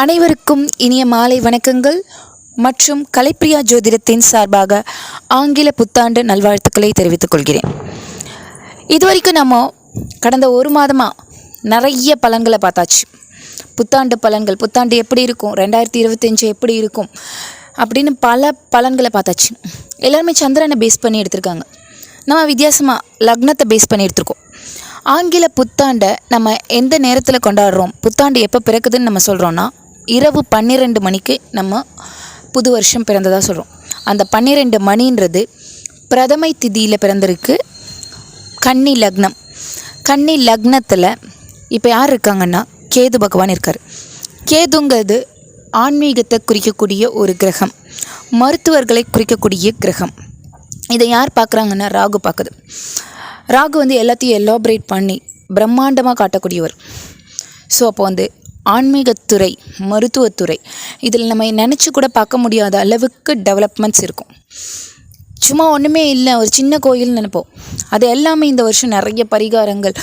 அனைவருக்கும் இனிய மாலை வணக்கங்கள். மற்றும் கலைப்பிரியா ஜோதிடத்தின் சார்பாக ஆங்கில புத்தாண்டு நல்வாழ்த்துக்களை தெரிவித்துக் கொள்கிறேன். இதுவரைக்கும் நம்ம கடந்த ஒரு மாதமாக நிறைய பலன்களை பார்த்தாச்சு. புத்தாண்டு பலன்கள் புத்தாண்டு எப்படி இருக்கும் ரெண்டாயிரத்தி இருபத்தஞ்சு எப்படி இருக்கும் அப்படின்னு பல பலன்களை பார்த்தாச்சு. எல்லாருமே சந்திரனை பேஸ் பண்ணி எடுத்திருக்காங்க. நம்ம வித்தியாசமாக லக்னத்தை பேஸ் பண்ணி எடுத்திருக்கோம். ஆங்கில புத்தாண்டை நம்ம எந்த நேரத்தில் கொண்டாடுறோம் புத்தாண்டு எப்போ பிறக்குதுன்னு நம்ம சொல்கிறோன்னா இரவு பன்னிரெண்டு மணிக்கு நம்ம புது வருஷம் பிறந்ததாக சொல்கிறோம் அந்த பன்னிரெண்டு மணின்றது பிரதமை திதியில் பிறந்திருக்கு கன்னி லக்னம். கன்னி லக்னத்தில் இப்போ யார் இருக்காங்கன்னா? கேது பகவான் இருக்கார். கேதுங்கிறது ஆன்மீகத்தை குறிக்கக்கூடிய ஒரு கிரகம். மருத்துவர்களை குறிக்கக்கூடிய கிரகம். இதை யார் பார்க்குறாங்கன்னா? ராகு பார்க்குது. ராகு வந்து எல்லாத்தையும் எலாபரேட் பண்ணி பிரம்மாண்டமாக காட்டக்கூடியவர். ஸோ அப்போ வந்து ஆன்மீகத்துறை மருத்துவத்துறை. இதில் நம்ம நினச்சி கூட பார்க்க முடியாத அளவுக்கு டெவலப்மெண்ட்ஸ் இருக்கும். சும்மா ஒன்றுமே இல்லை. ஒரு சின்ன கோயில்னு நினைப்போம். அது எல்லாமே இந்த வருஷம் நிறைய பரிகாரங்கள்.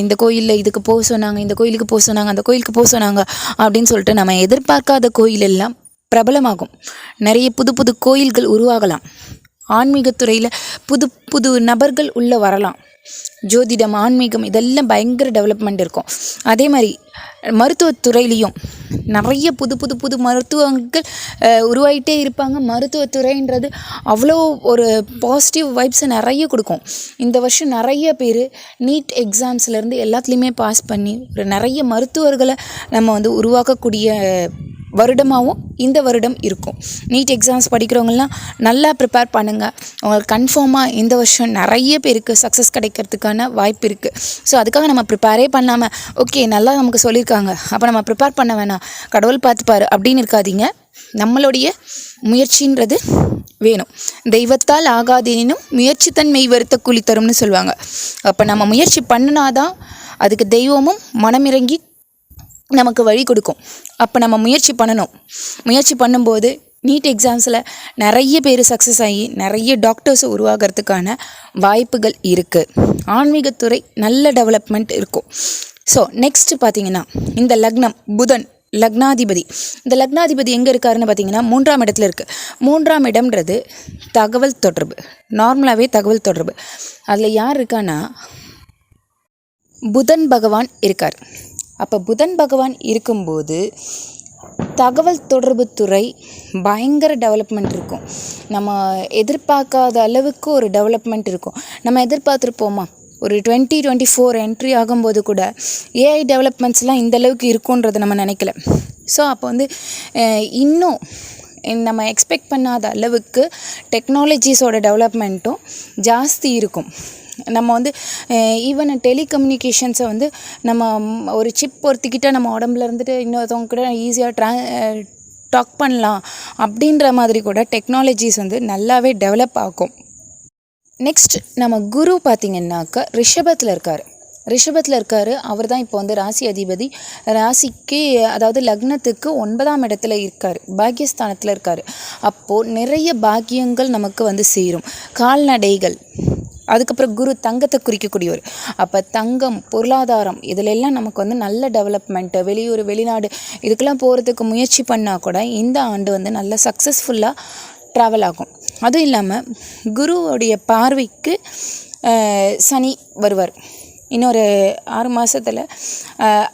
இந்த கோயிலில் இதுக்கு போக சொன்னாங்க இந்த கோயிலுக்கு போக சொன்னாங்க அந்த கோயிலுக்கு போக சொன்னாங்க அப்படின்னு சொல்லிட்டு நம்ம எதிர்பார்க்காத கோயில் எல்லாம் பிரபலமாகும். நிறைய புது புது கோயில்கள் உருவாகலாம். ஆன்மீகத்துறையில் புது புது நபர்கள் உள்ளே வரலாம். ஜோதிடம் ஆன்மீகம் இதெல்லாம் பயங்கர டெவலப்மெண்ட் இருக்கும். அதே மாதிரி மருத்துவத்துறையிலையும் நிறைய புது புது புது மருத்துவங்கள் உருவாகிட்டே இருப்பாங்க. மருத்துவத்துறைன்றது அவ்வளோ ஒரு பாசிட்டிவ் வைப்ஸை நிறைய கொடுக்கும். இந்த வருஷம் நிறைய பேர் நீட் எக்ஸாம்ஸ்லேருந்து எல்லாத்துலேயுமே பாஸ் பண்ணி ஒரு நிறைய மருத்துவர்களை நம்ம வந்து உருவாக்கக்கூடிய வருடமாகவும் இந்த வருடம் இருக்கும். நீட் எக்ஸாம்ஸ் படிக்கிறவங்கலாம் நல்லா ப்ரிப்பேர் பண்ணுங்கள் உங்களுக்கு கன்ஃபார்மாக இந்த வருஷம் நிறைய பேருக்கு சக்ஸஸ் கிடைக்கிறதுக்கான வாய்ப்பு இருக்குது ஸோ அதுக்காக நம்ம ப்ரிப்பேரே பண்ணாமல் ஓகே நல்லா நமக்கு சொல்லியிருக்காங்க. அப்போ நம்ம ப்ரிப்பேர் பண்ண வேணாம். கடவுள் பார்த்துப்பாரு அப்படின்னு இருக்காதீங்க. நம்மளுடைய முயற்சின்றது வேணும். தெய்வத்தால் ஆகாதெனினும் முயற்சி தன்மை மெய் வருத்த கூலி தரும்னு சொல்லுவாங்க. அப்போ நம்ம முயற்சி பண்ணினாதான் அதுக்கு தெய்வமும் மனமிறங்கி நமக்கு வழி கொடுக்கும். அப்போ நம்ம முயற்சி பண்ணணும். முயற்சி பண்ணும்போது நீட் எக்ஸாம்ஸில் நிறைய பேர் சக்ஸஸ் ஆகி நிறைய டாக்டர்ஸ் உருவாகிறதுக்கான வாய்ப்புகள் இருக்குது ஆன்மீகத்துறை நல்ல டெவலப்மெண்ட் இருக்கும். ஸோ நெக்ஸ்ட் பார்த்தீங்கன்னா இந்த லக்னம் புதன் லக்னாதிபதி. இந்த லக்னாதிபதி எங்கே இருக்காருன்னு பார்த்தீங்கன்னா மூன்றாம் இடத்துல இருக்குது மூன்றாம் இடம்ன்றது தகவல் தொடர்பு. நார்மலாகவே தகவல் தொடர்பு. அதில் யார் இருக்கான்னா புதன் பகவான் இருக்கார். அப்போ புதன் பகவான் இருக்கும்போது தகவல் தொடர்பு துறை பயங்கர டெவலப்மெண்ட் இருக்கும். நம்ம எதிர்பார்க்காத அளவுக்கு ஒரு டெவலப்மெண்ட் இருக்கும். நம்ம எதிர்பார்த்துருப்போமா? ஒரு டுவெண்ட்டி டுவெண்ட்டி ஃபோர் என்ட்ரி ஆகும்போது கூட ஏஐ டெவலப்மெண்ட்ஸ்லாம் இந்த அளவுக்கு இருக்குன்றதை நம்ம நினைக்கல. ஸோ அப்போ வந்து இன்னும் நம்ம எக்ஸ்பெக்ட் பண்ணாத அளவுக்கு டெக்னாலஜிஸோட டெவலப்மெண்ட்டும் ஜாஸ்தி இருக்கும். நம்ம வந்து ஈவன் டெலிகம்யூனிகேஷன்ஸை வந்து நம்ம ஒரு சிப் ஒருத்திக்கிட்ட நம்ம உடம்புல இருந்துட்டு இன்னொருத்தவங்க கூட ஈஸியாக ட்ரா டாக் பண்ணலாம். அப்படின்ற மாதிரி கூட டெக்னாலஜிஸ் வந்து நல்லாவே டெவலப் ஆகும். நெக்ஸ்ட் நம்ம குரு பார்த்திங்கன்னாக்கா ரிஷபத்தில் இருக்கார். ரிஷபத்தில் இருக்கார். அவர் தான் இப்போ வந்து ராசி அதிபதி. ராசிக்கு அதாவது லக்னத்துக்கு ஒன்பதாம் இடத்துல இருக்கார். பாக்கியஸ்தானத்தில் இருக்கார். அப்போது நிறைய பாக்கியங்கள் நமக்கு வந்து சேரும். கால்நடைகள் அதுக்கப்புறம் குரு தங்கத்தை குறிக்கக்கூடியவர். அப்போ தங்கம் பொருளாதாரம் இதிலெல்லாம் நமக்கு வந்து நல்ல டெவலப்மெண்ட்டு வெளியூர் வெளிநாடு இதுக்கெல்லாம் போகிறதுக்கு முயற்சி பண்ணால் கூட இந்த ஆண்டு வந்து நல்ல சக்ஸஸ்ஃபுல்லாக ட்ராவல் ஆகும். அதுவும் இல்லாமல் குருவுடைய பார்வைக்கு சனி வருவார். இன்னொரு ஆறு மாதத்தில்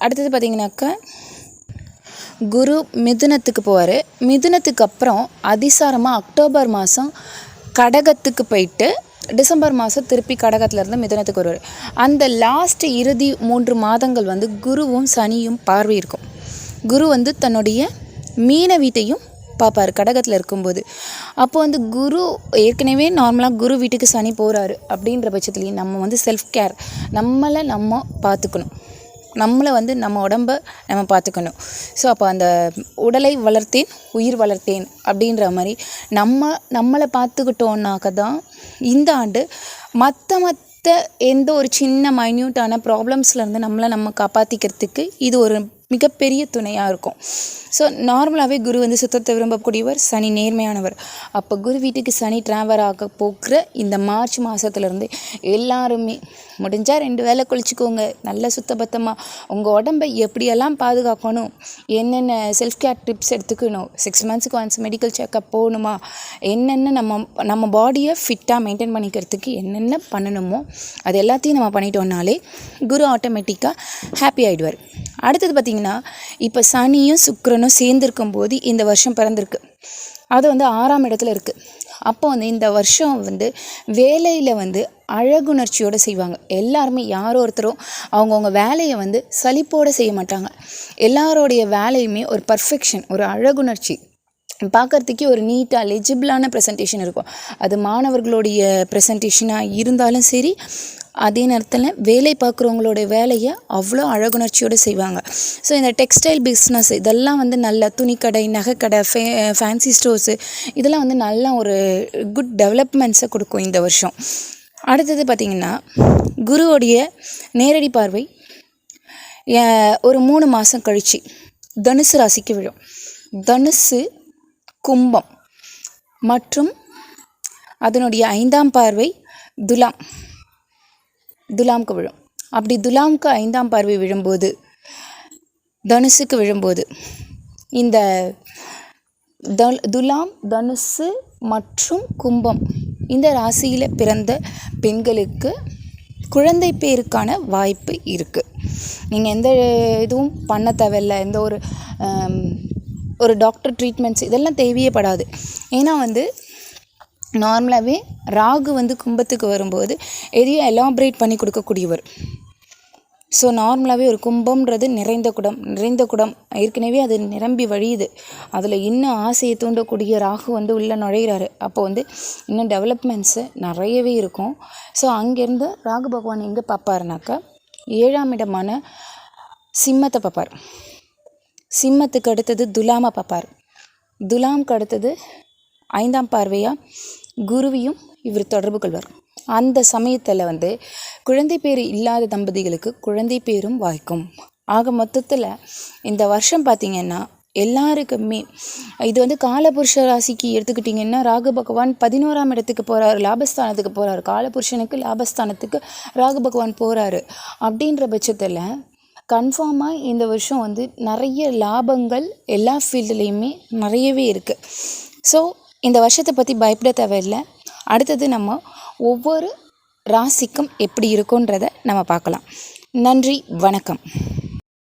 அடுத்தது பார்த்திங்கனாக்கா குரு மிதுனத்துக்கு போவார். மிதுனத்துக்கு அப்புறம் அதிசாரமாக அக்டோபர் மாதம் கடகத்துக்கு போயிட்டு டிசம்பர் மாதம் திருப்பி கடகத்திலேருந்து மிதனத்துக்கு வருவார். அந்த லாஸ்ட் இறுதி மூன்று மாதங்கள் வந்து குருவும் சனியும் பார்வை இருக்கும் குரு வந்து தன்னுடைய மீன வீட்டையும் பார்ப்பார் கடகத்தில் இருக்கும்போது. அப்போ வந்து குரு ஏற்கனவே நார்மலாக குரு வீட்டுக்கு சனி போகிறாரு அப்படின்ற பட்சத்துலேயும் நம்ம வந்து செல்ஃப் கேர் நம்மளை நம்ம பார்த்துக்கணும். நம்மளை வந்து நம்ம உடம்ப நம்ம பார்த்துக்கணும். ஸோ அப்போ அந்த உடலை வளர்த்தேன் உயிர் வளர்த்தேன் அப்படின்ற மாதிரி நம்ம நம்மளை பார்த்துக்கிட்டோன்னாக்க தான் இந்த ஆண்டு மற்ற மற்ற எந்த ஒரு சின்ன மைன்யூட்டான ப்ராப்ளம்ஸ்லேருந்து நம்மளை நம்ம காப்பாற்றிக்கிறதுக்கு இது ஒரு மிகப்பெரிய துணையாக இருக்கும். ஸோ நார்மலாகவே குரு வந்து சுத்தத்தை விரும்பக்கூடியவர் சனி நேர்மையானவர். அப்போ குரு வீட்டுக்கு சனி டிராவல் ஆக போக்குற இந்த மார்ச் மாதத்துலேருந்து எல்லாருமே முடிஞ்சால் ரெண்டு வேளை குளிச்சுக்கோங்க நல்ல சுத்தபத்தமாக உங்கள் உடம்பை எப்படியெல்லாம் பாதுகாக்கணும் என்னென்ன செல்ஃப் கேர் டிப்ஸ் எடுத்துக்கணும் சிக்ஸ் மந்த்ஸ்க்கு ஒன்ஸ் மெடிக்கல் செக்கப் போகணுமா என்னென்ன நம்ம நம்ம பாடியை ஃபிட்டாக மெயின்டைன் பண்ணிக்கிறதுக்கு என்னென்ன பண்ணணுமோ அது எல்லாத்தையும் நம்ம பண்ணிட்டோம்னாலே குரு ஆட்டோமேட்டிக்காக ஹாப்பி ஆகிடுவார் அடுத்தது பார்த்திங்கன்னா இப்போ சனியும் சுக்கரனும் சேர்ந்துருக்கும் போது இந்த வருஷம் பிறந்திருக்கு. அது வந்து ஆறாம் இடத்துல இருக்குது அப்போ வந்து இந்த வருஷம் வந்து வேலையில் வந்து அழகுணர்ச்சியோடு செய்வாங்க. எல்லாருமே யாரோ ஒருத்தரும் அவங்கவுங்க வேலையை வந்து சலிப்போடு செய்ய மாட்டாங்க. எல்லாரோடைய வேலையுமே ஒரு பர்ஃபெக்ஷன் ஒரு அழகுணர்ச்சி. பார்க்கறதுக்கே ஒரு நீட்டாக லெஜிபிளான ப்ரெசன்டேஷன் இருக்கும். அது மாணவர்களுடைய ப்ரெசன்டேஷனாக இருந்தாலும் சரி அதே நேரத்தில் வேலை பார்க்குறவங்களோட வேலையை அவ்வளோ அழகுணர்ச்சியோடு செய்வாங்க. ஸோ இந்த டெக்ஸ்டைல் பிஸ்னஸ் இதெல்லாம் வந்து நல்ல துணிக்கடை நகைக்கடை ஃபே ஃபேன்சி ஸ்டோர்ஸு இதெல்லாம் வந்து நல்ல ஒரு குட் டெவலப்மெண்ட்ஸை கொடுக்கும் இந்த வருஷம். அடுத்தது பார்த்திங்கன்னா குருவோடைய நேரடி பார்வை ஏ- ஒரு மூணு மாதம் கழித்து தனுசு ராசிக்கு விழும். தனுசு கும்பம் மற்றும் அதனுடைய ஐந்தாம் பார்வை துலாம். துலாம்க்கு விழும். அப்படி துலாம்க்கு ஐந்தாம் பார்வை விழும்போது தனுசுக்கு விழும்போது இந்த தல்- துலாம் தனுசு மற்றும் கும்பம் இந்த ராசியில் பிறந்த பெண்களுக்கு குழந்தை பேருக்கான வாய்ப்பு இருக்குது நீங்கள் எந்த இதுவும் பண்ண தேவையில்ல. எந்த ஒரு ஒரு டாக்டர் ட்ரீட்மெண்ட்ஸ் இதெல்லாம் தேவையேப்படாது ஏன்னா வந்து நார்மலாகவே ராகு வந்து கும்பத்துக்கு வரும்போது எதையும் எலாபரேட் பண்ணி கொடுக்கக்கூடியவர். ஸோ நார்மலாகவே ஒரு கும்பம்ன்றது நிறைந்த குடம் நிறைந்த குடம். ஏற்கனவே அது நிரம்பி வழியுது. அதில் இன்னும் ஆசையை தூண்டக்கூடிய ராகு வந்து உள்ளே நுழையிறாரு. அப்போ வந்து இன்னும் டெவலப்மெண்ட்ஸு நிறையவே இருக்கும். ஸோ அங்கேருந்து ராகு பகவான் எங்கே பார்ப்பாருனாக்கா ஏழாம் இடமான சிம்மத்தை பார்ப்பார். சிம்மத்துக்கு அடுத்தது துலாமை பார்ப்பார். துலாம்க்கு அடுத்தது ஐந்தாம் பார்வையாக குருவையும் இவர் தொடர்பு கொள்வார். அந்த சமயத்தில் வந்து குழந்தை பேர் இல்லாத தம்பதிகளுக்கு குழந்தை பேரும் வாய்க்கும். ஆக மொத்தத்தில் இந்த வருஷம் பார்த்திங்கன்னா எல்லாருக்குமே இது வந்து காலபுருஷ ராசிக்கு எடுத்துக்கிட்டிங்கன்னா ராகு பகவான் பதினோராம் இடத்துக்கு போகிறாரு லாபஸ்தானத்துக்கு போகிறாரு காலபுருஷனுக்கு லாபஸ்தானத்துக்கு ராகு பகவான் போகிறாரு அப்படின்ற பட்சத்தில் கன்ஃபார்மாக இந்த வருஷம் வந்து நிறைய லாபங்கள் எல்லா ஃபீல்டுலேயுமே நிறையவே இருக்குது ஸோ இந்த வருஷத்தை பற்றி பயப்பட தேவையில்லை. அடுத்தது நம்ம ஒவ்வொரு ராசிக்கும் எப்படி இருக்குன்றதை நம்ம பார்க்கலாம். நன்றி வணக்கம்.